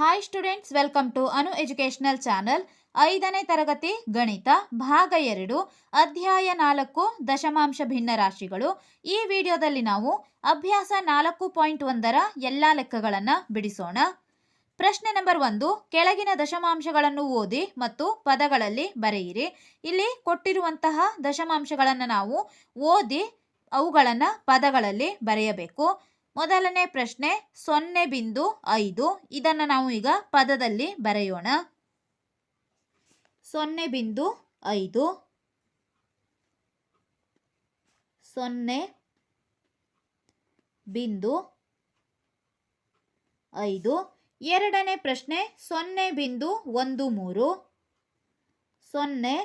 Hi students welcome to Anu educational channel ಐದನೇ ತರಗತಿ ಗಣಿತ, ಭಾಗ ಎರಡು, ಅಧ್ಯಾಯ ನಾಲ್ಕು, ದಶಮಾಂಶ ಭಿನ್ನ ರಾಶಿಗಳು ಈ ವಿಡಿಯೋದಲ್ಲಿ ನಾವು ಅಭ್ಯಾಸ ನಾಲ್ಕು ಪಾಯಿಂಟ್ ಒಂದರ ಎಲ್ಲ ಲೆಕ್ಕಗಳನ್ನು ಬಿಡಿಸೋಣ. ಪ್ರಶ್ನೆ ನಂಬರ್ ಒಂದು, ಕೆಳಗಿನ ದಶಮಾಂಶಗಳನ್ನು ಓದಿ ಮತ್ತು ಪದಗಳಲ್ಲಿ ಬರೆಯಿರಿ. ಇಲ್ಲಿ ಕೊಟ್ಟಿರುವಂತಹ ದಶಮಾಂಶಗಳನ್ನು ನಾವು ಓದಿ ಅವುಗಳನ್ನು ಪದಗಳಲ್ಲಿ ಬರೆಯಬೇಕು. ಮೊದಲನೇ ಪ್ರಶ್ನೆ ಸೊನ್ನೆ ಬಿಂದು ಐದು. ಇದನ್ನು ನಾವು ಈಗ ಪದದಲ್ಲಿ ಬರೆಯೋಣ. ಸೊನ್ನೆ ಬಿಂದು ಐದು. ಸೊನ್ನೆ ಬಿಂದು ಐದು. ಎರಡನೇ ಪ್ರಶ್ನೆ ಸೊನ್ನೆ ಬಿಂದು ಒಂದು ಮೂರು. ಸೊನ್ನೆ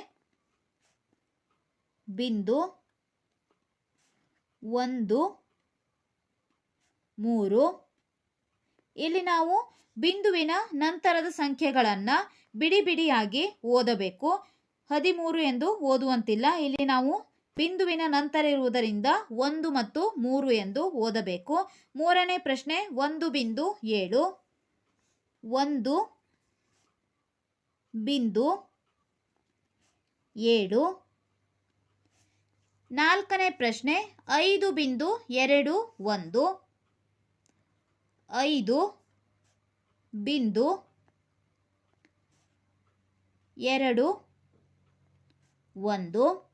ಬಿಂದು ಒಂದು ಮೂರು. ಇಲ್ಲಿ ನಾವು ಬಿಂದುವಿನ ನಂತರದ ಸಂಖ್ಯೆಗಳನ್ನು ಬಿಡಿ ಬಿಡಿಯಾಗಿ ಓದಬೇಕು. ಹದಿಮೂರು ಎಂದು ಓದುವಂತಿಲ್ಲ. ಇಲ್ಲಿ ನಾವು ಬಿಂದುವಿನ ನಂತರ ಇರುವುದರಿಂದ ಒಂದು ಮತ್ತು ಮೂರು ಎಂದು ಓದಬೇಕು. ಮೂರನೇ ಪ್ರಶ್ನೆ, ಒಂದು ಬಿಂದು ಏಳು. ಒಂದು ಬಿಂದು ಏಳು. ನಾಲ್ಕನೇ ಪ್ರಶ್ನೆ, ಐದು ಬಿಂದು ಎರಡು, ಒಂದು. ಐದು, ಬಿಂದು, ಎರಡು, ಒಂದು.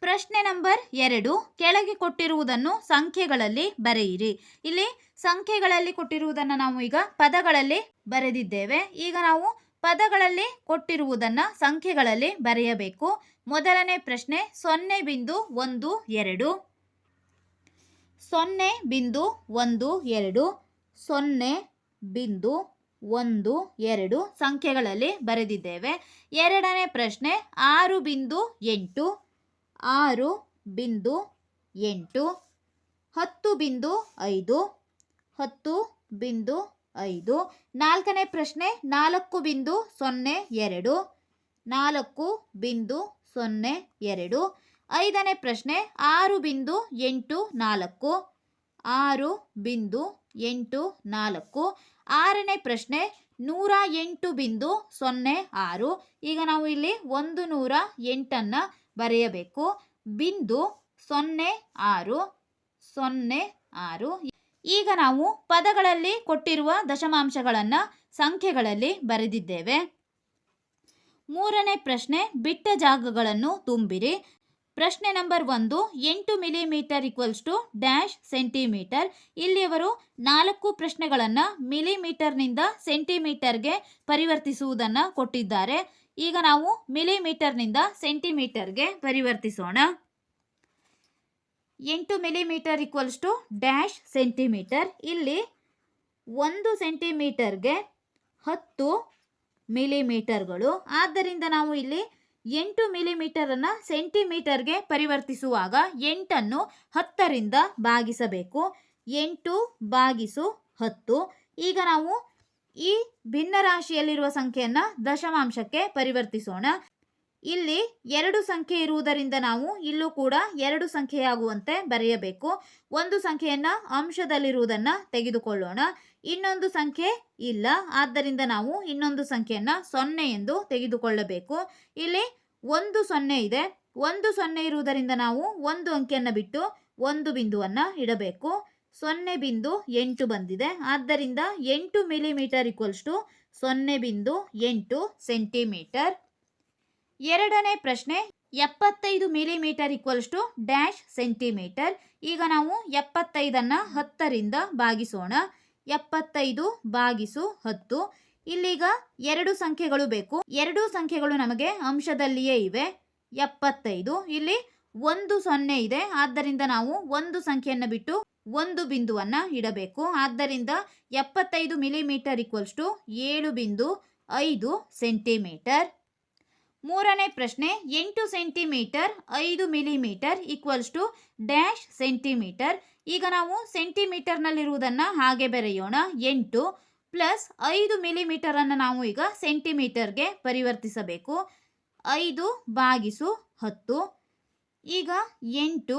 ಪ್ರಶ್ನೆ ನಂಬರ್ ಎರಡು, ಕೆಳಗೆ ಕೊಟ್ಟಿರುವುದನ್ನು ಸಂಖ್ಯೆಗಳಲ್ಲಿ ಬರೆಯಿರಿ. ಇಲ್ಲಿ ಸಂಖ್ಯೆಗಳಲ್ಲಿ ಕೊಟ್ಟಿರುವುದನ್ನು ನಾವು ಈಗ ಪದಗಳಲ್ಲಿ ಬರೆದಿದ್ದೇವೆ. ಈಗ ನಾವು ಪದಗಳಲ್ಲಿ ಕೊಟ್ಟಿರುವುದನ್ನು ಸಂಖ್ಯೆಗಳಲ್ಲಿ ಬರೆಯಬೇಕು. ಮೊದಲನೇ ಪ್ರಶ್ನೆ ಸೊನ್ನೆ ಬಿಂದು ಒಂದು ಎರಡು. ಸೊನ್ನೆ ಬಿಂದು ಒಂದು ಎರಡು, ಸೊನ್ನೆ ಬಿಂದು ಒಂದು ಎರಡು ಸಂಖ್ಯೆಗಳಲ್ಲಿ ಬರೆದಿದ್ದೇವೆ. ಎರಡನೇ ಪ್ರಶ್ನೆ, ಆರು ಬಿಂದು ಎಂಟು, ಆರು ಬಿಂದು ಎಂಟು, ಹತ್ತು ಬಿಂದು ಐದು, ಹತ್ತು ಬಿಂದು ಐದು. ನಾಲ್ಕನೇ ಪ್ರಶ್ನೆ, ನಾಲ್ಕು ಬಿಂದು ಸೊನ್ನೆ ಎರಡು, ನಾಲ್ಕು ಬಿಂದು ಸೊನ್ನೆ ಎರಡು. ಐದನೇ ಪ್ರಶ್ನೆ, ಆರು ಬಿಂದು ಎಂಟು ನಾಲ್ಕು, ಆರು ಬಿಂದು ಎಂಟು ನಾಲ್ಕು. ಆರನೇ ಪ್ರಶ್ನೆ, ನೂರ ಎಂಟು ಬಿಂದು ಸೊನ್ನೆ ಆರು. ಈಗ ನಾವು ಇಲ್ಲಿ ಒಂದು ನೂರ ಎಂಟನ್ನು ಬರೆಯಬೇಕು. ಬಿಂದು ಸೊನ್ನೆ ಆರು ಸೊನ್ನೆ ಆರು. ಈಗ ನಾವು ಪದಗಳಲ್ಲಿ ಕೊಟ್ಟಿರುವ ದಶಮಾಂಶಗಳನ್ನು ಸಂಖ್ಯೆಗಳಲ್ಲಿ ಬರೆದಿದ್ದೇವೆ. ಮೂರನೇ ಪ್ರಶ್ನೆ, ಬಿಟ್ಟ ಜಾಗಗಳನ್ನು ತುಂಬಿರಿ. ಪ್ರಶ್ನೆ ನಂಬರ್ ಒಂದು, ಎಂಟು millimetre equals to dash centimetre. ಇಲ್ಲಿಯವರು ನಾಲ್ಕು ಪ್ರಶ್ನೆಗಳನ್ನು ಮಿಲಿಮೀಟರ್ನಿಂದ ಸೆಂಟಿಮೀಟರ್ಗೆ ಪರಿವರ್ತಿಸುವುದನ್ನು ಕೊಟ್ಟಿದ್ದಾರೆ. ಈಗ ನಾವು ಮಿಲಿಮೀಟರ್ನಿಂದ ಸೆಂಟಿಮೀಟರ್ಗೆ ಪರಿವರ್ತಿಸೋಣ. ಎಂಟು millimetre equals to dash centimetre. ಇಲ್ಲಿ ಒಂದು ಸೆಂಟಿಮೀಟರ್ಗೆ ಹತ್ತು ಮಿಲಿಮೀಟರ್ಗಳು. ಆದ್ದರಿಂದ ನಾವು ಇಲ್ಲಿ ಎಂಟು ಮಿಲಿಮೀಟರನ್ನು ಸೆಂಟಿಮೀಟರ್ಗೆ ಪರಿವರ್ತಿಸುವಾಗ ಎಂಟನ್ನು ಹತ್ತರಿಂದ ಭಾಗಿಸಬೇಕು. ಎಂಟು ಭಾಗಿಸು ಹತ್ತು. ಈಗ ನಾವು ಈ ಭಿನ್ನರಾಶಿಯಲ್ಲಿರುವ ಸಂಖ್ಯೆಯನ್ನು ದಶಮಾಂಶಕ್ಕೆ ಪರಿವರ್ತಿಸೋಣ. ಇಲ್ಲಿ ಎರಡು ಸಂಖ್ಯೆ ಇರುವುದರಿಂದ ನಾವು ಇಲ್ಲೂ ಕೂಡ ಎರಡು ಸಂಖ್ಯೆಯಾಗುವಂತೆ ಬರೆಯಬೇಕು. ಒಂದು ಸಂಖ್ಯೆಯನ್ನು ಅಂಶದಲ್ಲಿರುವುದನ್ನು ತೆಗೆದುಕೊಳ್ಳೋಣ. ಇನ್ನೊಂದು ಸಂಖ್ಯೆ ಇಲ್ಲ. ಆದ್ದರಿಂದ ನಾವು ಇನ್ನೊಂದು ಸಂಖ್ಯೆಯನ್ನು ಸೊನ್ನೆ ಎಂದು ತೆಗೆದುಕೊಳ್ಳಬೇಕು. ಇಲ್ಲಿ ಒಂದು ಸೊನ್ನೆ ಇದೆ. ಒಂದು ಸೊನ್ನೆ ಇರುವುದರಿಂದ ನಾವು ಒಂದು ಅಂಕಿಯನ್ನು ಬಿಟ್ಟು ಒಂದು ಬಿಂದುವನ್ನು ಇಡಬೇಕು. ಸೊನ್ನೆ ಬಿಂದು ಎಂಟು ಬಂದಿದೆ. ಆದ್ದರಿಂದ ಎಂಟು ಮಿಲಿಮೀಟರ್ ಈಕ್ವಲ್ಸ್ ಟು ಸೊನ್ನೆ ಬಿಂದು ಎಂಟು ಸೆಂಟಿಮೀಟರ್ ಎರಡನೇ ಪ್ರಶ್ನೆ, ಎಪ್ಪತ್ತೈದು millimetre equals to dash centimetre ಈಗ ನಾವು ಎಪ್ಪತ್ತೈದನ್ನು ಹತ್ತರಿಂದ ಭಾಗಿಸೋಣ. ಎಪ್ಪತ್ತೈದು ಭಾಗಿಸು ಹತ್ತು. ಇಲ್ಲೀಗ ಎರಡು ಸಂಖ್ಯೆಗಳು ಬೇಕು. ಎರಡು ಸಂಖ್ಯೆಗಳು ನಮಗೆ ಅಂಶದಲ್ಲಿಯೇ ಇವೆ. ಎಪ್ಪತ್ತೈದು. ಇಲ್ಲಿ ಒಂದು ಸೊನ್ನೆ ಇದೆ. ಆದ್ದರಿಂದ ನಾವು ಒಂದು ಸಂಖ್ಯೆಯನ್ನು ಬಿಟ್ಟು ಒಂದು ಬಿಂದುವನ್ನು ಇಡಬೇಕು. ಆದ್ದರಿಂದ ಎಪ್ಪತ್ತೈದು ಮಿಲಿಮೀಟರ್ ಈಕ್ವಲ್ಸ್ ಟು ಏಳು ಬಿಂದು ಐದು ಸೆಂಟಿಮೀಟರ್. ಮೂರನೇ ಪ್ರಶ್ನೆ, ಎಂಟು ಸೆಂಟಿಮೀಟರ್ ಐದು millimetre equals to dash centimetre. ಈಗ ನಾವು ಸೆಂಟಿಮೀಟರ್ನಲ್ಲಿರುವುದನ್ನು ಹಾಗೆ ಬರೆಯೋಣ. ಎಂಟು ಪ್ಲಸ್ ಐದು ಮಿಲಿಮೀಟರನ್ನು ನಾವು ಈಗ ಸೆಂಟಿಮೀಟರ್ಗೆ ಪರಿವರ್ತಿಸಬೇಕು. ಐದು ಬಾಗಿಸು ಹತ್ತು. ಈಗ ಎಂಟು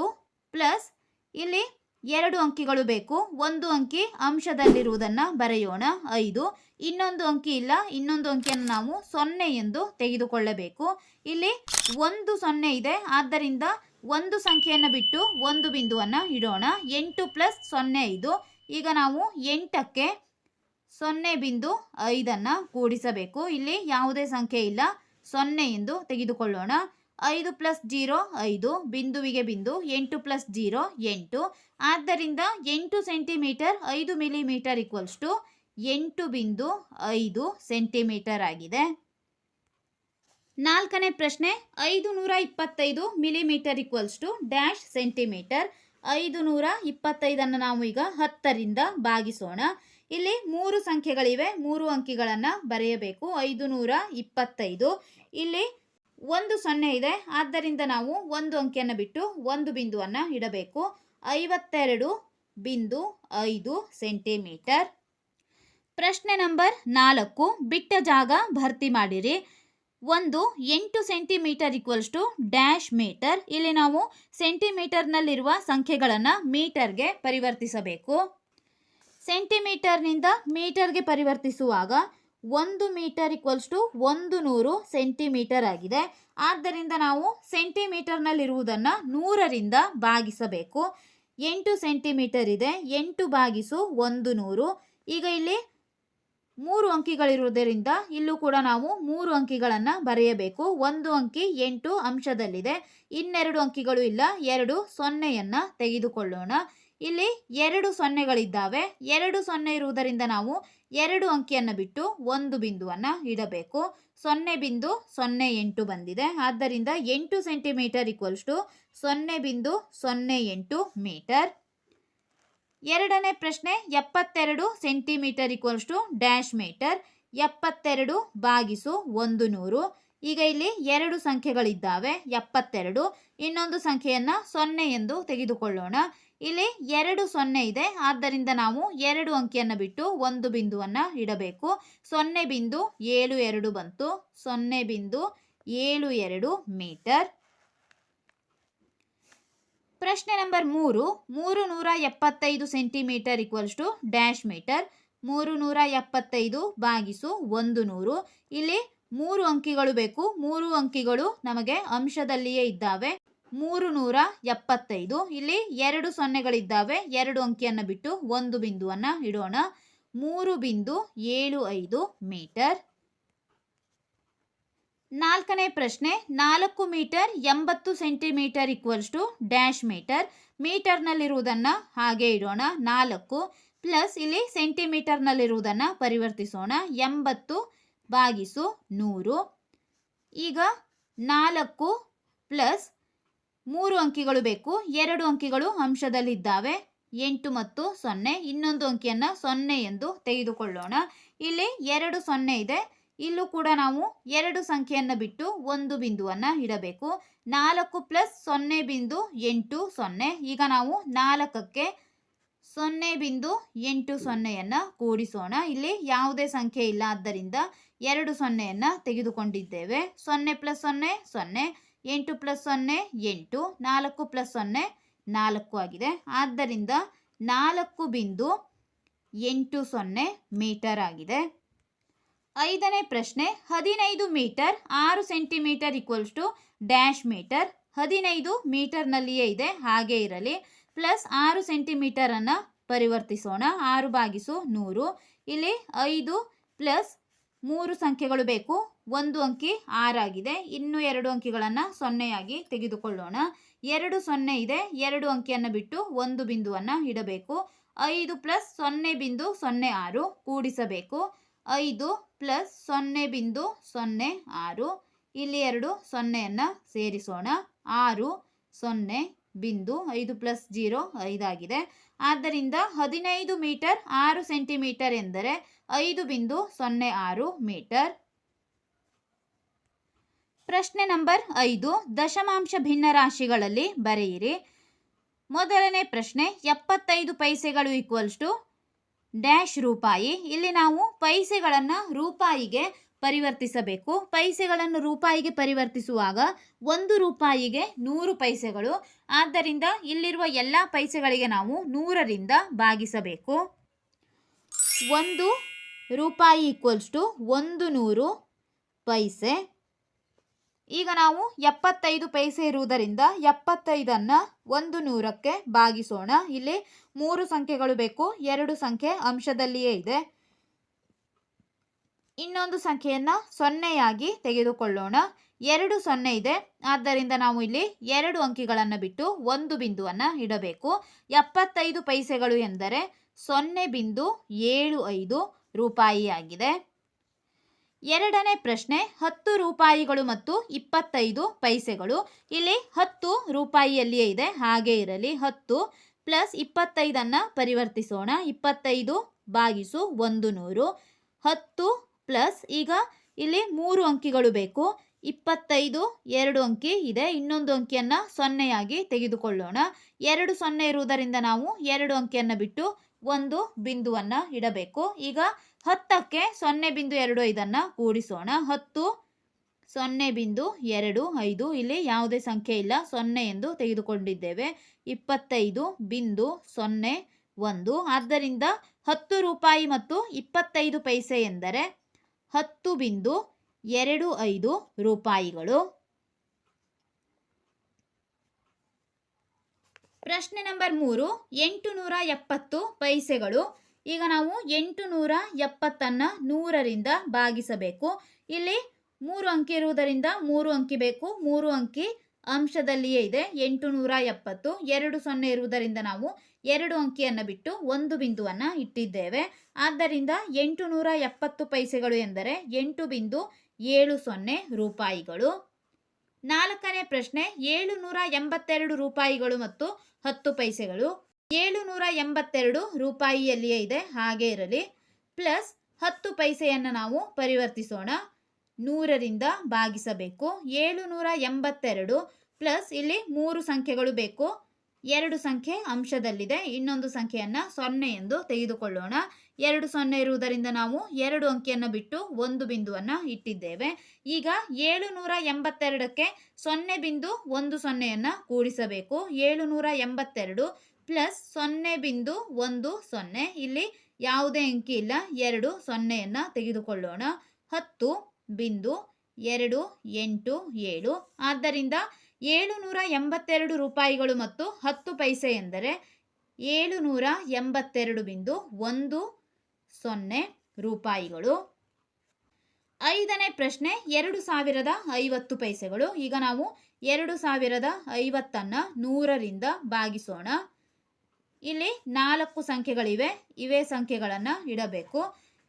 ಪ್ಲಸ್ ಇಲ್ಲಿ ಎರಡು ಅಂಕಿಗಳು ಬೇಕು. ಒಂದು ಅಂಕಿ ಅಂಶದಲ್ಲಿರುವುದನ್ನು ಬರೆಯೋಣ. ಐದು. ಇನ್ನೊಂದು ಅಂಕಿ ಇಲ್ಲ. ಇನ್ನೊಂದು ಅಂಕಿಯನ್ನು ನಾವು ಸೊನ್ನೆ ಎಂದು ತೆಗೆದುಕೊಳ್ಳಬೇಕು. ಇಲ್ಲಿ ಒಂದು ಸೊನ್ನೆ ಇದೆ. ಆದ್ದರಿಂದ ಒಂದು ಸಂಖ್ಯೆಯನ್ನು ಬಿಟ್ಟು ಒಂದು ಬಿಂದುವನ್ನು ಇಡೋಣ. ಎಂಟು ಪ್ಲಸ್ ಸೊನ್ನೆ ಐದು. ಈಗ ನಾವು ಎಂಟಕ್ಕೆ ಸೊನ್ನೆ ಬಿಂದು ಐದನ್ನು ಕೂಡಿಸಬೇಕು. ಇಲ್ಲಿ ಯಾವುದೇ ಸಂಖ್ಯೆ ಇಲ್ಲ. ಸೊನ್ನೆ ಎಂದು ತೆಗೆದುಕೊಳ್ಳೋಣ. ಐದು ಪ್ಲಸ್ ಜೀರೋ, ಐದು. ಬಿಂದುವಿಗೆ ಬಿಂದು, ಎಂಟು ಪ್ಲಸ್ ಜೀರೋ, ಎಂಟು. ಆದ್ದರಿಂದ ಎಂಟು ಸೆಂಟಿಮೀಟರ್ ಐದು ಮಿಲಿಮೀಟರ್ ಈಕ್ವಲ್ಸ್ ಟು ಎಂಟು ಬಿಂದು ಐದು ಸೆಂಟಿಮೀಟರ್ ಆಗಿದೆ. ನಾಲ್ಕನೇ ಪ್ರಶ್ನೆ ಐದು ನೂರ ಇಪ್ಪತ್ತೈದು millimetre equals to dash centimetre ಐದು ನೂರ ಇಪ್ಪತ್ತೈದನ್ನು ನಾವು ಈಗ ಹತ್ತರಿಂದ ಭಾಗಿಸೋಣ. ಇಲ್ಲಿ ಮೂರು ಸಂಖ್ಯೆಗಳಿವೆ, ಮೂರು ಅಂಕಿಗಳನ್ನು ಬರೆಯಬೇಕು. ಐದು ನೂರ ಇಪ್ಪತ್ತೈದು ಇಲ್ಲಿ ಒಂದು ಸೊನ್ನೆ ಇದೆ, ಆದ್ದರಿಂದ ನಾವು ಒಂದು ಅಂಕಿಯನ್ನು ಬಿಟ್ಟು ಒಂದು ಬಿಂದುವನ್ನು ಇಡಬೇಕು. ಐವತ್ತೆರಡು ಬಿಂದು ಐದು ಸೆಂಟಿಮೀಟರ್ ಪ್ರಶ್ನೆ ನಂಬರ್ ನಾಲ್ಕು, ಬಿಟ್ಟ ಜಾಗ ಭರ್ತಿ ಮಾಡಿರಿ. ಒಂದು ಎಂಟು centimetre equals to dash metre. ಇಲ್ಲಿ ನಾವು ಸೆಂಟಿಮೀಟರ್ನಲ್ಲಿರುವ ಸಂಖ್ಯೆಗಳನ್ನು ಮೀಟರ್ಗೆ ಪರಿವರ್ತಿಸಬೇಕು. ಸೆಂಟಿಮೀಟರ್ನಿಂದ ಮೀಟರ್ಗೆ ಪರಿವರ್ತಿಸುವಾಗ ಒಂದು ಮೀಟರ್ ಈಕ್ವಲ್ಸ್ ಟು ಒಂದು ನೂರು ಸೆಂಟಿಮೀಟರ್ ಆಗಿದೆ. ಆದ್ದರಿಂದ ನಾವು ಸೆಂಟಿಮೀಟರ್ನಲ್ಲಿರುವುದನ್ನು ನೂರರಿಂದ ಭಾಗಿಸಬೇಕು. ಎಂಟು ಸೆಂಟಿಮೀಟರ್ ಇದೆ. ಎಂಟು ಭಾಗಿಸು ಒಂದು ನೂರು. ಈಗ ಇಲ್ಲಿ ಮೂರು ಅಂಕಿಗಳಿರುವುದರಿಂದ ಇಲ್ಲೂ ಕೂಡ ನಾವು ಮೂರು ಅಂಕಿಗಳನ್ನು ಬರೆಯಬೇಕು. ಒಂದು ಅಂಕಿ ಎಂಟು ಅಂಶದಲ್ಲಿದೆ. ಇನ್ನೆರಡು ಅಂಕಿಗಳು ಇಲ್ಲ. ಎರಡು ಸೊನ್ನೆಯನ್ನು ತೆಗೆದುಕೊಳ್ಳೋಣ. ಇಲ್ಲಿ ಎರಡು ಸೊನ್ನೆಗಳಿದ್ದಾವೆ. ಎರಡು ಸೊನ್ನೆ ಇರುವುದರಿಂದ ನಾವು ಎರಡು ಅಂಕಿಯನ್ನು ಬಿಟ್ಟು ಒಂದು ಬಿಂದುವನ್ನು ಇಡಬೇಕು. ಸೊನ್ನೆ ಬಿಂದು ಸೊನ್ನೆ ಎಂಟು ಬಂದಿದೆ. ಆದ್ದರಿಂದ ಎಂಟು ಸೆಂಟಿಮೀಟರ್ ಈಕ್ವಲ್ಸ್ ಟು ಸೊನ್ನೆ ಬಿಂದು ಸೊನ್ನೆ ಎಂಟು ಮೀಟರ್. ಎರಡನೇ ಪ್ರಶ್ನೆ, ಎಪ್ಪತ್ತೆರಡು centimetre equals to dash metre ಎಪ್ಪತ್ತೆರಡು ಬಾಗಿಸು ಒಂದು ನೂರು. ಈಗ ಇಲ್ಲಿ ಎರಡು ಸಂಖ್ಯೆಗಳಿದ್ದಾವೆ, ಎಪ್ಪತ್ತೆರಡು. ಇನ್ನೊಂದು ಸಂಖ್ಯೆಯನ್ನು ಸೊನ್ನೆ ಎಂದು ತೆಗೆದುಕೊಳ್ಳೋಣ. ಇಲ್ಲಿ ಎರಡು ಸೊನ್ನೆ ಇದೆ, ಆದ್ದರಿಂದ ನಾವು ಎರಡು ಅಂಕಿಯನ್ನು ಬಿಟ್ಟು ಒಂದು ಬಿಂದುವನ್ನು ಇಡಬೇಕು. ಸೊನ್ನೆ ಬಿಂದು ಏಳು ಎರಡು ಬಂತು, ಸೊನ್ನೆ ಬಿಂದು ಏಳು ಎರಡು ಮೀಟರ್. ಪ್ರಶ್ನೆ ನಂಬರ್ ಮೂರು ಮೂರು ನೂರ ಎಪ್ಪತ್ತೈದು centimetre equals to dash metre ಮೂರು ನೂರ ಎಪ್ಪತ್ತೈದು ಬಾಗಿಸು ಒಂದು ನೂರು ಇಲ್ಲಿ ಮೂರು ಅಂಕಿಗಳು ಬೇಕು, ಮೂರು ಅಂಕಿಗಳು ನಮಗೆ ಅಂಶದಲ್ಲಿಯೇ ಇದ್ದಾವೆ. ಮೂರು ನೂರ ಎಪ್ಪತ್ತೈದು, ಇಲ್ಲಿ ಎರಡು ಸೊನ್ನೆಗಳಿದ್ದಾವೆ, ಎರಡು ಅಂಕಿಯನ್ನು ಬಿಟ್ಟು ಒಂದು ಬಿಂದುವನ್ನು ಇಡೋಣ. ಮೂರು ಬಿಂದು ಏಳು ಐದು ಮೀಟರ್. ನಾಲ್ಕನೇ ಪ್ರಶ್ನೆ, ನಾಲ್ಕು ಮೀಟರ್ ಎಂಬತ್ತು centimetre equals to dash metre ಮೀಟರ್ನಲ್ಲಿರುವುದನ್ನು ಹಾಗೆ ಇಡೋಣ. ನಾಲ್ಕು ಪ್ಲಸ್ ಇಲ್ಲಿ ಸೆಂಟಿಮೀಟರ್ನಲ್ಲಿರುವುದನ್ನು ಪರಿವರ್ತಿಸೋಣ. ಎಂಬತ್ತು ಬಾಗಿಸು ನೂರು. ಈಗ ನಾಲ್ಕು ಪ್ಲಸ್ ಮೂರು ಅಂಕಿಗಳು ಬೇಕು. ಎರಡು ಅಂಕಿಗಳು ಅಂಶದಲ್ಲಿದ್ದಾವೆ. ಎಂಟು ಮತ್ತು ಸೊನ್ನೆ. ಇನ್ನೊಂದು ಅಂಕಿಯನ್ನು ಸೊನ್ನೆ ಎಂದು ತೆಗೆದುಕೊಳ್ಳೋಣ. ಇಲ್ಲಿ ಎರಡು ಸೊನ್ನೆ ಇದೆ. ಇಲ್ಲೂ ಕೂಡ ನಾವು ಎರಡು ಸಂಖ್ಯೆಯನ್ನು ಬಿಟ್ಟು ಒಂದು ಬಿಂದುವನ್ನು ಇಡಬೇಕು. ನಾಲ್ಕು ಪ್ಲಸ್ ಸೊನ್ನೆ ಬಿಂದು ಎಂಟು ಸೊನ್ನೆ. ಈಗ ನಾವು ನಾಲ್ಕಕ್ಕೆ ಸೊನ್ನೆ ಬಿಂದು ಎಂಟು ಸೊನ್ನೆಯನ್ನು ಕೂಡಿಸೋಣ. ಇಲ್ಲಿ ಯಾವುದೇ ಸಂಖ್ಯೆ ಇಲ್ಲ ಆದ್ದರಿಂದ ಎರಡು ಸೊನ್ನೆಯನ್ನು ತೆಗೆದುಕೊಂಡಿದ್ದೇವೆ. ಸೊನ್ನೆ ಪ್ಲಸ್ ಸೊನ್ನೆ ಸೊನ್ನೆ. ಎಂಟು ಪ್ಲಸ್ ಸೊನ್ನೆ, ಎಂಟು. ನಾಲ್ಕು ಪ್ಲಸ್ ಸೊನ್ನೆ, ನಾಲ್ಕು ಆಗಿದೆ. ಆದ್ದರಿಂದ ನಾಲ್ಕು ಬಿಂದು ಎಂಟು ಸೊನ್ನೆ ಮೀಟರ್ ಆಗಿದೆ. ಐದನೇ ಪ್ರಶ್ನೆ, ಹದಿನೈದು ಮೀಟರ್, ಆರು centimetre equals to dash metre ಹದಿನೈದು ಮೀಟರ್ನಲ್ಲಿಯೇ ಇದೆ, ಹಾಗೆ ಇರಲಿ. ಪ್ಲಸ್ ಆರು ಸೆಂಟಿಮೀಟರನ್ನು ಪರಿವರ್ತಿಸೋಣ, ಆರು ಬಾಗಿಸು ನೂರು. ಇಲ್ಲಿ ಐದು ಪ್ಲಸ್ ಮೂರು ಸಂಖ್ಯೆಗಳು ಬೇಕು, ಒಂದು ಅಂಕಿ ಆರಾಗಿದೆ ಇನ್ನು ಎರಡು ಅಂಕಿಗಳನ್ನು ಸೊನ್ನೆಯಾಗಿ ತೆಗೆದುಕೊಳ್ಳೋಣ. ಎರಡು ಸೊನ್ನೆ ಇದೆ, ಎರಡು ಅಂಕಿಯನ್ನು ಬಿಟ್ಟು ಒಂದು ಬಿಂದುವನ್ನು ಇಡಬೇಕು. ಐದು ಪ್ಲಸ್ ಸೊನ್ನೆ ಬಿಂದು ಸೊನ್ನೆ ಆರು, ಕೂಡಿಸಬೇಕು. ಐದು ಪ್ಲಸ್ ಸೊನ್ನೆ ಬಿಂದು ಸೊನ್ನೆ ಆರು. ಇಲ್ಲಿ ಎರಡು ಸೊನ್ನೆಯನ್ನು ಸೇರಿಸೋಣ. ಆರು ಸೊನ್ನೆ ಬಿಂದು ಐದು ಪ್ಲಸ್ ಜೀರೋ ಐದಾಗಿದೆ ಆದ್ದರಿಂದ ಹದಿನೈದು ಮೀಟರ್ ಆರು ಸೆಂಟಿಮೀಟರ್ ಎಂದರೆ ಐದು ಬಿಂದು ಸೊನ್ನೆ ಆರು ಮೀಟರ್. ಪ್ರಶ್ನೆ ನಂಬರ್ ಐದು ದಶಮಾಂಶ ಭಿನ್ನ ರಾಶಿಗಳಲ್ಲಿ ಬರೆಯಿರಿ. ಮೊದಲನೇ ಪ್ರಶ್ನೆ, ಎಪ್ಪತ್ತೈದು ಪೈಸೆಗಳು ಈಕ್ವಲ್ಸ್ ಟು ಡ್ಯಾಶ್ ರೂಪಾಯಿ. ಇಲ್ಲಿ ನಾವು ಪೈಸೆಗಳನ್ನು ರೂಪಾಯಿಗೆ ಪರಿವರ್ತಿಸಬೇಕು. ಪೈಸೆಗಳನ್ನು ರೂಪಾಯಿಗೆ ಪರಿವರ್ತಿಸುವಾಗ ಒಂದು ರೂಪಾಯಿಗೆ ನೂರು ಪೈಸೆಗಳು. ಆದ್ದರಿಂದ ಇಲ್ಲಿರುವ ಎಲ್ಲ ಪೈಸೆಗಳಿಗೆ ನಾವು ನೂರರಿಂದ ಭಾಗಿಸಬೇಕು. ಒಂದು ರೂಪಾಯಿ ಈಕ್ವಲ್ಸ್ ಟು ಒಂದು ನೂರು ಪೈಸೆ. ಈಗ ನಾವು ಎಪ್ಪತ್ತೈದು ಪೈಸೆ ಇರುವುದರಿಂದ ಎಪ್ಪತ್ತೈದನ್ನು ಒಂದು ನೂರಕ್ಕೆ ಭಾಗಿಸೋಣ ಇಲ್ಲಿ ಮೂರು ಸಂಖ್ಯೆಗಳು ಬೇಕು. ಎರಡು ಸಂಖ್ಯೆ ಅಂಶದಲ್ಲಿಯೇ ಇದೆ. ಇನ್ನೊಂದು ಸಂಖ್ಯೆಯನ್ನು ಸೊನ್ನೆಯಾಗಿ ತೆಗೆದುಕೊಳ್ಳೋಣ. ಎರಡು ಸೊನ್ನೆ ಇದೆ. ಆದ್ದರಿಂದ ನಾವು ಇಲ್ಲಿ ಎರಡು ಅಂಕಿಗಳನ್ನು ಬಿಟ್ಟು ಒಂದು ಬಿಂದುವನ್ನು ಇಡಬೇಕು. ಎಪ್ಪತ್ತೈದು ಪೈಸೆಗಳು ಎಂದರೆ ಸೊನ್ನೆ ಬಿಂದು ಏಳು ಐದು ರೂಪಾಯಿಯಾಗಿದೆ. ಎರಡನೇ ಪ್ರಶ್ನೆ, ಹತ್ತು ರೂಪಾಯಿಗಳು ಮತ್ತು ಇಪ್ಪತ್ತೈದು ಪೈಸೆಗಳು. ಇಲ್ಲಿ ಹತ್ತು ರೂಪಾಯಿಯಲ್ಲಿಯೇ ಇದೆ, ಹಾಗೆ ಇರಲಿ. ಹತ್ತು ಪ್ಲಸ್ ಇಪ್ಪತ್ತೈದನ್ನು ಪರಿವರ್ತಿಸೋಣ. ಇಪ್ಪತ್ತೈದು ಬಾಗಿಸು ಒಂದು ನೂರು. ಹತ್ತು ಪ್ಲಸ್ ಈಗ ಇಲ್ಲಿ ಮೂರು ಅಂಕಿಗಳು ಬೇಕು. ಇಪ್ಪತ್ತೈದು ಎರಡು ಅಂಕಿ ಇದೆ. ಇನ್ನೊಂದು ಅಂಕಿಯನ್ನು ಸೊನ್ನೆಯಾಗಿ ತೆಗೆದುಕೊಳ್ಳೋಣ. ಎರಡು ಸೊನ್ನೆ ಇರುವುದರಿಂದ ನಾವು ಎರಡು ಅಂಕಿಯನ್ನು ಬಿಟ್ಟು ಒಂದು ಬಿಂದುವನ್ನು ಇಡಬೇಕು. ಈಗ ಹತ್ತಕ್ಕೆ ಸೊನ್ನೆ ಬಿಂದು ಎರಡು ಐದನ್ನು ಕೂಡಿಸೋಣ. ಹತ್ತು, ಸೊನ್ನೆ ಬಿಂದು ಎರಡು ಐದು. ಇಲ್ಲಿ ಯಾವುದೇ ಸಂಖ್ಯೆ ಇಲ್ಲ. ಸೊನ್ನೆ ಎಂದು ತೆಗೆದುಕೊಂಡಿದ್ದೇವೆ. ಇಪ್ಪತ್ತೈದು ಬಿಂದು ಸೊನ್ನೆ ಒಂದು. ಆದ್ದರಿಂದ ಹತ್ತು ರೂಪಾಯಿ ಮತ್ತು ಇಪ್ಪತ್ತೈದು ಪೈಸೆ ಎಂದರೆ ಹತ್ತು ಬಿಂದು ಎರಡು ಐದು ರೂಪಾಯಿಗಳು. ಪ್ರಶ್ನೆ ನಂಬರ್ ಮೂರು. ಎಂಟು ನೂರ ಎಪ್ಪತ್ತು ಪೈಸೆಗಳು. ಈಗ ನಾವು ಎಂಟು ನೂರ ಎಪ್ಪತ್ತನ್ನು ನೂರರಿಂದ ಭಾಗಿಸಬೇಕು. ಇಲ್ಲಿ ಮೂರು ಅಂಕಿ ಇರುವುದರಿಂದ ಮೂರು ಅಂಕಿ ಬೇಕು. ಮೂರು ಅಂಕಿ ಅಂಶದಲ್ಲಿಯೇ ಇದೆ. ಎಂಟು ನೂರ ಎಪ್ಪತ್ತು, ಎರಡು ಸೊನ್ನೆ ಇರುವುದರಿಂದ ನಾವು ಎರಡು ಅಂಕಿಯನ್ನು ಬಿಟ್ಟು ಒಂದು ಬಿಂದುವನ್ನು ಇಟ್ಟಿದ್ದೇವೆ. ಆದ್ದರಿಂದ ಎಂಟು ನೂರ ಎಪ್ಪತ್ತು ಪೈಸೆಗಳು ಎಂದರೆ ಎಂಟು ಬಿಂದು ಏಳು ಸೊನ್ನೆ ರೂಪಾಯಿಗಳು. ನಾಲ್ಕನೇ ಪ್ರಶ್ನೆ ಏಳು ನೂರ ಎಂಬತ್ತೆರಡು ರೂಪಾಯಿಗಳು ಮತ್ತು ಹತ್ತು ಪೈಸೆಗಳು. ಏಳು ನೂರ ಎಂಬತ್ತೆರಡು ರೂಪಾಯಿಯಲ್ಲಿಯೇ ಇದೆ, ಹಾಗೆ ಇರಲಿ. ಪ್ಲಸ್ ಹತ್ತು ಪೈಸೆಯನ್ನು ನಾವು ಪರಿವರ್ತಿಸೋಣ. ನೂರರಿಂದ ಭಾಗಿಸಬೇಕು. ಏಳು ನೂರ ಎಂಬತ್ತೆರಡು ಪ್ಲಸ್ ಇಲ್ಲಿ ಮೂರು ಸಂಖ್ಯೆಗಳು ಬೇಕು. ಎರಡು ಸಂಖ್ಯೆ ಅಂಶದಲ್ಲಿದೆ. ಇನ್ನೊಂದು ಸಂಖ್ಯೆಯನ್ನು ಸೊನ್ನೆ ಎಂದು ತೆಗೆದುಕೊಳ್ಳೋಣ. ಎರಡು ಸೊನ್ನೆ ಇರುವುದರಿಂದ ನಾವು ಎರಡು ಅಂಕಿಯನ್ನು ಬಿಟ್ಟು ಒಂದು ಬಿಂದುವನ್ನು ಇಟ್ಟಿದ್ದೇವೆ. ಈಗ ಏಳು ನೂರ ಎಂಬತ್ತೆರಡಕ್ಕೆ ಸೊನ್ನೆ ಬಿಂದು ಒಂದು ಸೊನ್ನೆಯನ್ನು ಕೂಡಿಸಬೇಕು. ಏಳು ನೂರ ಎಂಬತ್ತೆರಡು ಪ್ಲಸ್ ಸೊನ್ನೆ ಬಿಂದು ಒಂದು ಸೊನ್ನೆ. ಇಲ್ಲಿ ಯಾವುದೇ ಅಂಕಿ ಇಲ್ಲ. ಎರಡು ಸೊನ್ನೆಯನ್ನು ತೆಗೆದುಕೊಳ್ಳೋಣ. ಹತ್ತು ಬಿಂದು ಎರಡು ಎಂಟು ಏಳು. ಆದ್ದರಿಂದ ಏಳು ನೂರ ಎಂಬತ್ತೆರಡು ರೂಪಾಯಿಗಳು ಮತ್ತು ಹತ್ತು ಪೈಸೆ ಎಂದರೆ ಏಳು ನೂರ ಎಂಬತ್ತೆರಡು ಬಿಂದು ಒಂದು ಸೊನ್ನೆ ರೂಪಾಯಿಗಳು. ಐದನೇ ಪ್ರಶ್ನೆ, ಎರಡು ಸಾವಿರದ ಐವತ್ತು ಪೈಸೆಗಳು. ಈಗ ನಾವು ಎರಡು ಸಾವಿರದ ಐವತ್ತನ್ನು ನೂರರಿಂದ ಭಾಗಿಸೋಣ. ಇಲ್ಲಿ ನಾಲ್ಕು ಸಂಖ್ಯೆಗಳಿವೆ. ಇವೇ ಸಂಖ್ಯೆಗಳನ್ನು ಇಡಬೇಕು.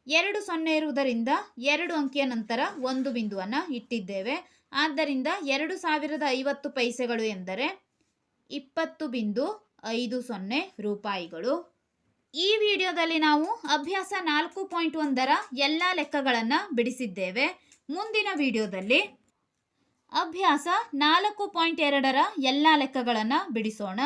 ಎರಡು ಸೊನ್ನೆ ಇರುವುದರಿಂದ ಎರಡು ಅಂಕಿಯ ನಂತರ ಒಂದು ಬಿಂದುವನ್ನು ಇಟ್ಟಿದ್ದೇವೆ. ಆದ್ದರಿಂದ ಎರಡು ಸಾವಿರದ ಐವತ್ತು ಪೈಸೆಗಳು ಎಂದರೆ ಇಪ್ಪತ್ತು ಬಿಂದು ಐದು ಸೊನ್ನೆ ರೂಪಾಯಿಗಳು. ಈ ವಿಡಿಯೋದಲ್ಲಿ ನಾವು ಅಭ್ಯಾಸ ನಾಲ್ಕು ಪಾಯಿಂಟ್ ಒಂದರ ಎಲ್ಲ ಲೆಕ್ಕಗಳನ್ನು ಬಿಡಿಸಿದ್ದೇವೆ. ಮುಂದಿನ ವಿಡಿಯೋದಲ್ಲಿ ಅಭ್ಯಾಸ ನಾಲ್ಕು ಪಾಯಿಂಟ್ ಎರಡರ ಎಲ್ಲ ಲೆಕ್ಕಗಳನ್ನು ಬಿಡಿಸೋಣ.